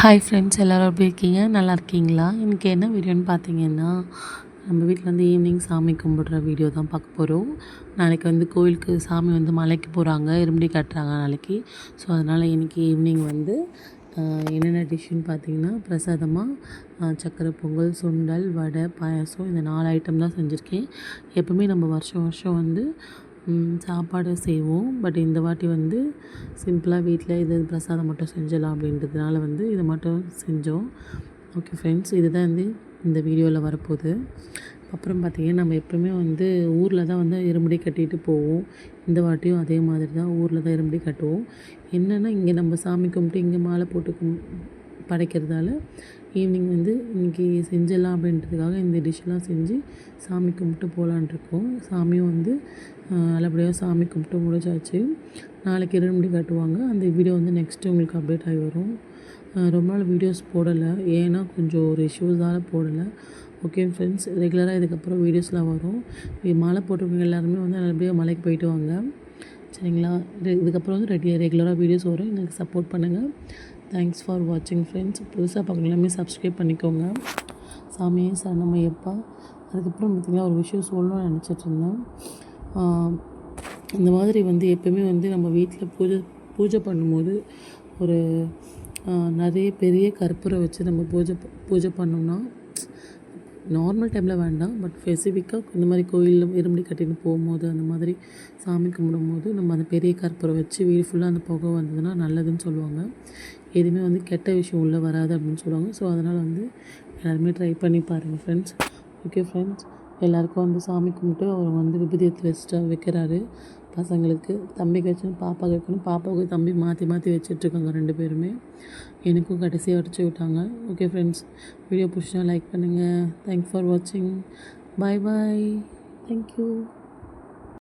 Hi friends எல்லோரும் எப்படி இருக்கீங்க? நல்லா இருக்கீங்களா? எனக்கு என்ன வீடியோன்னு பார்த்தீங்கன்னா நம்ம வீட்டில் வந்து ஈவினிங் சாமி கும்பிடுற வீடியோ தான் பார்க்க போகிறோம் நாளைக்கு வந்து கோயிலுக்கு சாமி வந்து மலைக்கு போகிறாங்க இருமுடி கட்டுறாங்க நாளைக்கு. ஸோ அதனால் இன்றைக்கி ஈவினிங் வந்து என்னென்ன டிஷ்ஷுன்னு பார்த்தீங்கன்னா பிரசாதமாக சக்கரை பொங்கல் சுண்டல் வடை பாயாசம் இந்த நாலு ஐட்டம் தான் செஞ்சுருக்கேன். எப்பவுமே நம்ம வருஷம் வருஷம் வந்து சாப்பாடு செய்வோம். பட் இந்த வாட்டி வந்து சிம்பிளாக வீட்டில் இது பிரசாதம் மட்டும் செஞ்சிடலாம் அப்படின்றதுனால வந்து இதை மட்டும் செஞ்சோம். ஓகே ஃப்ரெண்ட்ஸ் இதுதான் வந்து இந்த வீடியோவில் வரப்போகுது. அப்புறம் பார்த்திங்கன்னா நம்ம எப்பவுமே வந்து ஊரில் தான் வந்து இருமுடி கட்டிட்டு போவோம். இந்த வாட்டியும் அதே மாதிரி தான் ஊரில் தான் இருமுடி கட்டுவோம். என்னென்னா இங்கே நம்ம சாமி கும்பிட்டு இங்கே மாலை போட்டு கும் படைக்கிறதால ஈவினிங் வந்து இன்றைக்கி செஞ்சிடலாம் அப்படின்றதுக்காக இந்த டிஷ்ஷெலாம் செஞ்சு சாமி கும்பிட்டு போகலான்ட்ருக்கோம் சாமியும் வந்து நல்லபடியாக சாமி கும்பிட்டு முடிச்சாச்சு. நாளைக்கு இருமுடி காட்டுவாங்க. அந்த வீடியோ வந்து நெக்ஸ்ட்டு உங்களுக்கு அப்டேட் ஆகி வரும். ரொம்ப நாள் வீடியோஸ் போடலை. ஏன்னா கொஞ்சம் ஒரு இஷ்யூஸால் போடலை. ஓகே ஃப்ரெண்ட்ஸ் ரெகுலராக இதுக்கப்புறம் வீடியோஸ்லாம் வரும். மாலை போட்டிருக்கவங்க எல்லாருமே வந்து நல்லபடியாக மலைக்கு போயிட்டு வாங்க. சரிங்களா? இது- இதுக்கப்புறம் வந்து ரெடி ரெகுலராக வீடியோஸ் வரும். எங்களுக்கு சப்போர்ட் பண்ணுங்கள் தேங்க்ஸ் ஃபார் வாட்சிங் ஃப்ரெண்ட்ஸ் புதுசாக பார்க்குற எல்லாமே சப்ஸ்கிரைப் பண்ணிக்கோங்க. சாமியே சரணமையப்பா அதுக்கப்புறம் பார்த்திங்கன்னா ஒரு விஷயம் சொல்லணும்னு நினச்சிட்டு இருந்தேன். இந்த மாதிரி வந்து எப்பவுமே வந்து நம்ம வீட்டில் பூஜை பூஜை பண்ணும்போது ஒரு நிறைய பெரிய கற்பூரை வச்சு நம்ம பூஜை பூஜை பண்ணோம்னா நார்மல் டைமில் வேண்டாம் பட் ஸ்பெசிஃபிக்காக இந்த மாதிரி கோயிலில் இரும்படி கட்டின்னு போகும்போது அந்த மாதிரி சாமி கும்பிடும்போது நம்ம அந்த பெரிய கற்பூரம் வச்சு வீடு ஃபுல்லாக அந்த புகை வந்ததுன்னா நல்லதுன்னு சொல்லுவாங்க. எதுவுமே வந்து கெட்ட விஷயம் உள்ளே வராது அப்படின்னு சொல்லுவாங்க. ஸோ அதனால் வந்து எல்லாருமே ட்ரை பண்ணி பாருங்கள் ஃப்ரெண்ட்ஸ் ஓகே ஃப்ரெண்ட்ஸ் எல்லாருக்கும் வந்து சாமி கும்பிட்டு அவர் வந்து விபூதி வச்சுட்டு வைக்கிறாரு. பசங்களுக்கு தம்பிக்கு வச்சுன்னு பாப்பாவுக்கு வைக்கணும். பாப்பாவுக்கு தம்பி மாற்றி மாற்றி வச்சிட்ருக்காங்க ரெண்டு பேருமே. எனக்கும் கடைசியாக அடிச்சு விட்டாங்க. ஓகே ஃப்ரெண்ட்ஸ் வீடியோ பிடிச்சா லைக் பண்ணுங்கள் தேங்க்ஸ் ஃபார் வாட்சிங் பாய் பாய் தேங்க்யூ